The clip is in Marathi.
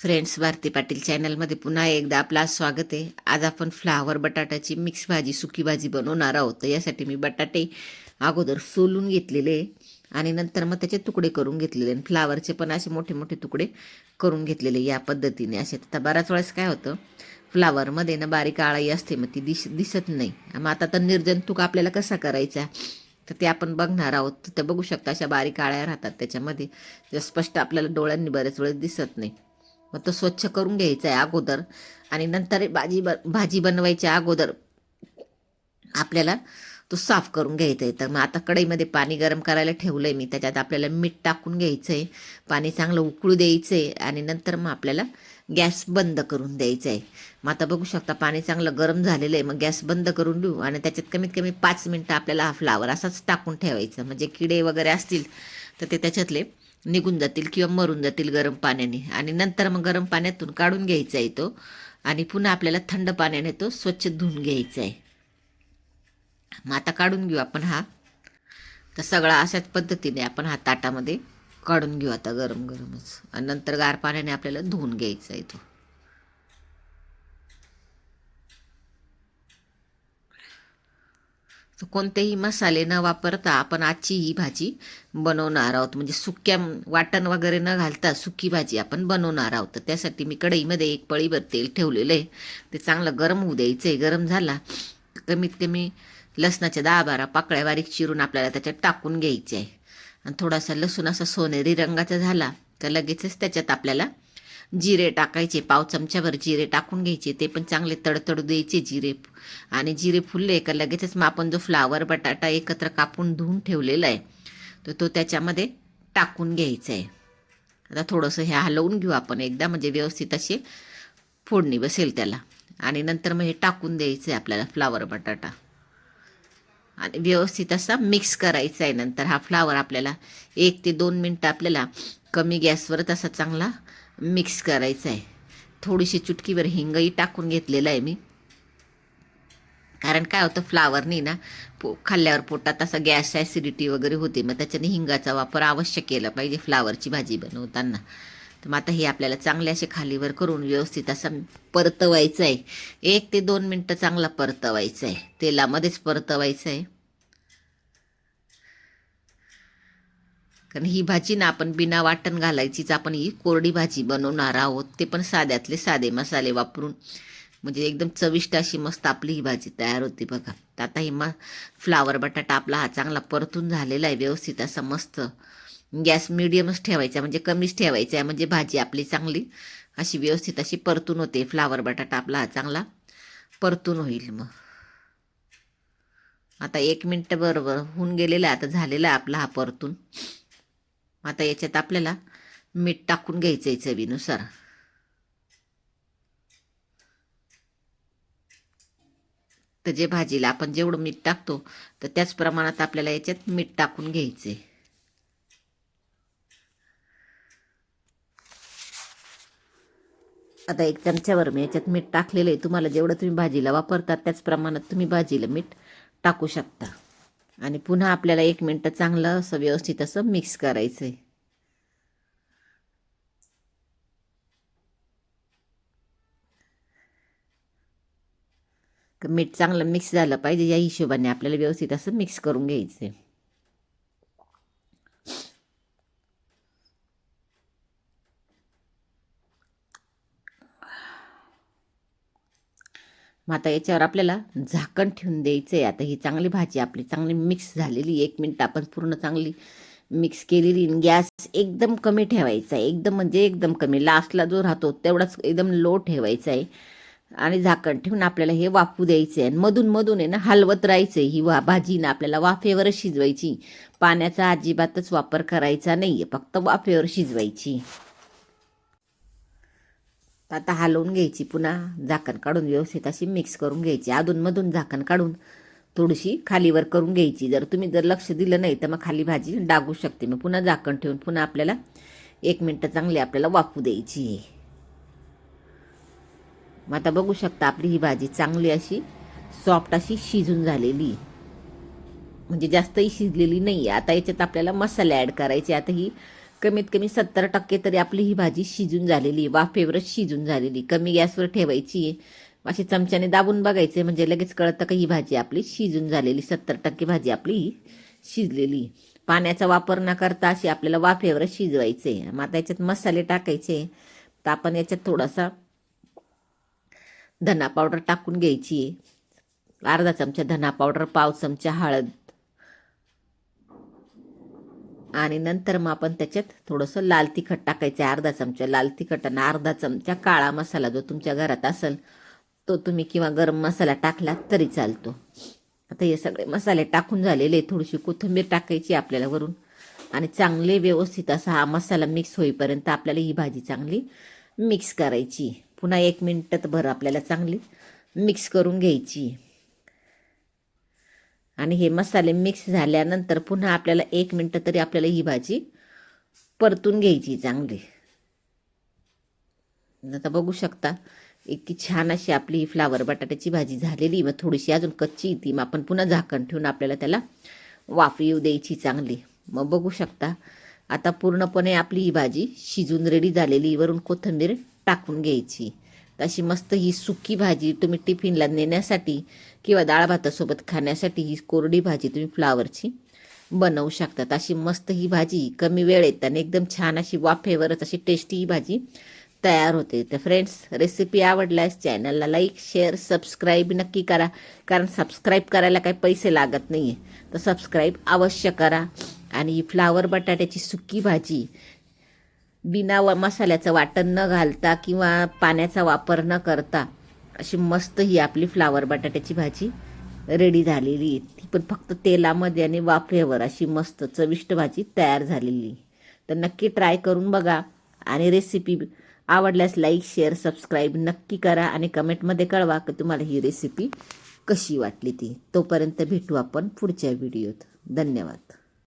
फ्रेंड्स भारती पाटील चॅनलमध्ये पुन्हा एकदा आपला स्वागत आहे. आज आपण फ्लावर बटाट्याची मिक्स भाजी सुकी भाजी बनवणार आहोत. तर यासाठी मी बटाटे अगोदर सोलून घेतलेले आणि नंतर मग त्याचे तुकडे करून घेतलेले आणि फ्लावरचे पण असे मोठे मोठे तुकडे करून घेतलेले या पद्धतीने. असे तर बऱ्याच वेळेस काय होतं फ्लावरमध्ये ना बारीक आळाई असते मग ती दिस दिसत नाही. मग आता तर निर्जंतुक आपल्याला कसा करायचा? तर ते आपण बघणार आहोत. तर बघू शकता अशा बारीक आळ्या राहतात त्याच्यामध्ये. स्पष्ट आपल्याला डोळ्यांनी बऱ्याच वेळेस दिसत नाही. मग तो स्वच्छ करून घ्यायचा आहे अगोदर. आणि नंतर भाजी ब भाजी बनवायच्या अगोदर आपल्याला तो साफ करून घ्यायचा आहे. तर मग आता कढईमध्ये पाणी गरम करायला ठेवलं आहे मी. त्याच्यात आपल्याला मीठ टाकून घ्यायचं आहे पाणी चांगलं उकळू द्यायचं आहे आणि नंतर मग आपल्याला गॅस बंद करून द्यायचं आहे मग आता बघू शकता पाणी चांगलं गरम झालेलं आहे. मग गॅस बंद करून देऊ. आणि त्याच्यात कमीत कमी पाच मिनटं आपल्याला हा फ्लावर असाच टाकून ठेवायचं. म्हणजे किडे वगैरे असतील तर ते त्याच्यातले निघून जातील किंवा मरून जातील गरम पाण्याने. आणि नंतर मग गरम पाण्यातून काढून घ्यायचा आहे तो. आणि पुन्हा आपल्याला थंड पाण्याने तो स्वच्छ धुवून घ्यायचा आहे. मग आता काढून घेऊ आपण हा. तर सगळा अशाच पद्धतीने आपण हा ताटामध्ये काढून घेऊ आता गरम गरमच आणि नंतर गार पाण्याने आपल्याला धुवून घ्यायचा आहे तो. कोणतेही मसाले न वापरता आपण आजची ही भाजी बनवणार आहोत. म्हणजे सुक्या वाटण वगैरे न घालता सुकी भाजी आपण बनवणार आहोत. तर त्यासाठी मी कढईमध्ये एक पळीभर तेल ठेवलेलं आहे. ते चांगलं गरम होऊ द्यायचं आहे गरम झाला कमीत कमी लसणाच्या दहा बारा पाकळ्या बारीक चिरून आपल्याला त्याच्यात टाकून घ्यायचे आहे. आणि थोडासा लसूण असा सोनेरी रंगाचा झाला तर लगेचच त्याच्यात आपल्याला जिरे टाकायचे पाव चमच्यावर जिरे टाकून घ्यायचे ते पण चांगले तडतडू द्यायचे जिरे. आणि जिरे फुलले का लगेचच मग आपण जो फ्लावर बटाटा एकत्र कापून धुवून ठेवलेला आहे तर तो त्याच्यामध्ये टाकून घ्यायचा आहे. आता थोडंसं हे हलवून घेऊ आपण एकदा म्हणजे व्यवस्थित अशी फोडणी बसेल त्याला. आणि नंतर मग हे टाकून द्यायचं आहे आपल्याला फ्लावर बटाटा. आणि व्यवस्थित असा मिक्स करायचा आहे नंतर. हा फ्लावर आपल्याला एक ते दोन मिनटं आपल्याला कमी गॅसवर तसा चांगला मिक्स करायचं आहे थोडीशी चुटकीवर हिंगही टाकून घेतलेलं आहे मी. कारण काय होतं फ्लावरनी ना पो खाल्ल्यावर पोटात असा गॅस ॲसिडिटी वगैरे होते. मग त्याच्याने हिंगाचा वापर अवश्य केला पाहिजे फ्लावरची भाजी बनवताना. तर मग आता हे आपल्याला चांगले असे खालीवर करून व्यवस्थित असं परतवायचं आहे एक ते दोन मिनटं चांगला परतवायचं आहे तेलामध्येच परतवायचं आहे कारण ही भाजी ना आपण बिना वाटण घालायचीच आपण ही कोरडी भाजी बनवणार आहोत. ते पण साध्यातले साधे मसाले वापरून. म्हणजे एकदम चविष्ट अशी मस्त आपली ही भाजी तयार होती बघा. तर आता ही मग फ्लावर बटाटा आपला हा चांगला परतून झालेला आहे व्यवस्थित असा मस्त. गॅस मिडियमच ठेवायचा म्हणजे कमीच ठेवायचा आहे. म्हणजे भाजी आपली चांगली अशी व्यवस्थित अशी परतून होते. फ्लावर बटाटा आपला हा चांगला परतून होईल मग. आता एक मिनटं बरोबर होऊन गेलेला आहे. आता झालेला आहे आपला हा परतून. आता याच्यात आपल्याला मीठ टाकून घ्यायचं आहे चवीनुसार. तर जे भाजीला आपण जेवढं मीठ टाकतो तर त्याच प्रमाणात आपल्याला याच्यात मीठ टाकून घ्यायचं आहे आता एक चमच्यावर मी याच्यात मीठ टाकलेलं आहे. तुम्हाला जेवढं तुम्ही भाजीला वापरतात त्याच प्रमाणात तुम्ही भाजीला मीठ टाकू शकता. आणि पुन्हा आपल्याला एक मिनटं चांगलं असं व्यवस्थित असं मिक्स करायचं आहे मीठ चांगलं मिक्स झालं पाहिजे या हिशोबाने आपल्याला व्यवस्थित असं मिक्स करून घ्यायचं आहे मग आता याच्यावर आपल्याला झाकण ठेवून द्यायचं आहे आता ही चांगली भाजी आपली चांगली मिक्स झालेली एक मिनटं आपण पूर्ण चांगली मिक्स केलेली गॅस एकदम कमी ठेवायचा आहे. एकदम म्हणजे एकदम कमी. लास्टला जो राहतो तेवढाच एकदम लो ठेवायचा आहे. आणि झाकण ठेवून आपल्याला हे वाफू द्यायचं आहे आणि मधून मधून आहे ना हलवत राहायचं आहे ही वा भाजी ना आपल्याला वाफेवरच शिजवायची. पाण्याचा अजिबातच वापर करायचा नाही आहे फक्त वाफेवर शिजवायची. तर आता हलवून घ्यायची पुन्हा झाकण काढून व्यवस्थित अशी मिक्स करून घ्यायची. अधूनमधून झाकण काढून थोडीशी खालीवर करून घ्यायची. जर तुम्ही जर लक्ष दिलं नाही तर मग खाली भाजी डागू शकते. मग पुन्हा झाकण ठेवून पुन्हा आपल्याला एक मिनटं चांगली आपल्याला वाफू द्यायची. आहे मग आता बघू शकता आपली ही भाजी चांगली अशी सॉफ्ट अशी शिजून झालेली. म्हणजे जास्तही शिजलेली नाही आहे आता याच्यात आपल्याला मसाले ॲड करायचे. आता ही कमीत कमी सत्तर टक्के तरी आपली ही भाजी शिजून झालेली आहे. वाफेवरच शिजून झालेली कमी गॅसवर ठेवायची आहे. अशी चमच्याने दाबून बघायचे म्हणजे लगेच कळतं का ही भाजी आपली शिजून झालेली. सत्तर टक्के भाजी आपली ही शिजलेली पाण्याचा वापर न करता अशी आपल्याला वाफेवरच शिजवायचे मग आता याच्यात मसाले टाकायचे. तर आपण याच्यात थोडासा धना पावडर टाकून घ्यायची आहे. अर्धा चमचा धना पावडर पाव चमचा हळद आणि नंतर मग आपण त्याच्यात थोडंसं लाल तिखट टाकायचं आहे अर्धा चमचा लाल तिखट आणि अर्धा चमचा काळा मसाला जो तुमच्या घरात असेल तो तुम्ही किंवा गरम मसाला टाकला तरी चालतो. आता हे सगळे मसाले टाकून झालेले थोडीशी कोथिंबीर टाकायची आपल्याला वरून. आणि चांगले व्यवस्थित असा हा मसाला मिक्स होईपर्यंत आपल्याला ही भाजी चांगली मिक्स करायची. पुन्हा एक मिनटात भर आपल्याला चांगली मिक्स करून घ्यायची. आणि हे मसाले मिक्स झाल्यानंतर पुन्हा आपल्याला एक मिनटं तरी आपल्याला ही भाजी परतून घ्यायची चांगली. आता बघू शकता इतकी छान अशी आपली ही फ्लावर बटाट्याची भाजी झालेली मग थोडीशी अजून कच्ची ती मग आपण पुन्हा झाकण ठेवून आपल्याला त्याला वाफ येऊ द्यायची चांगली. मग बघू शकता आता पूर्णपणे आपली ही भाजी शिजून रेडी झालेली वरून कोथिंबीर टाकून घ्यायची. अशी मस्त ही सुकी भाजी तुम्ही टिफिनला नेण्यासाठी किंवा डाळ भातासोबत खाण्यासाठी ही कोरडी भाजी तुम्ही फ्लावरची बनवू शकतात अशी मस्त ही भाजी कमी वेळेत आणि एकदम छान अशी वाफेवरच अशी टेस्टी ही भाजी तयार होते. तर फ्रेंड्स रेसिपी आवडल्यास चॅनलला लाईक शेअर सबस्क्राईब नक्की करा. कारण सबस्क्राईब करायला काही पैसे लागत नाही आहे तर सबस्क्राईब अवश्य करा. आणि ही फ्लावर बटाट्याची सुकी भाजी बिना व मसाल्याचं वाटण न घालता किंवा पाण्याचा वापर न करता अशी मस्त ही आपली फ्लावर बटाट्याची भाजी रेडी झालेली आहे. ती पण फक्त तेलामध्ये आणि वाफेवर अशी मस्त चविष्ट भाजी तयार झालेली तर नक्की ट्राय करून बघा आणि रेसिपी आवडल्यास लाईक शेअर सबस्क्राईब नक्की करा आणि कमेंटमध्ये कळवा की तुम्हाला ही रेसिपी कशी वाटली ती. तोपर्यंत भेटू आपण पुढच्या व्हिडिओत धन्यवाद.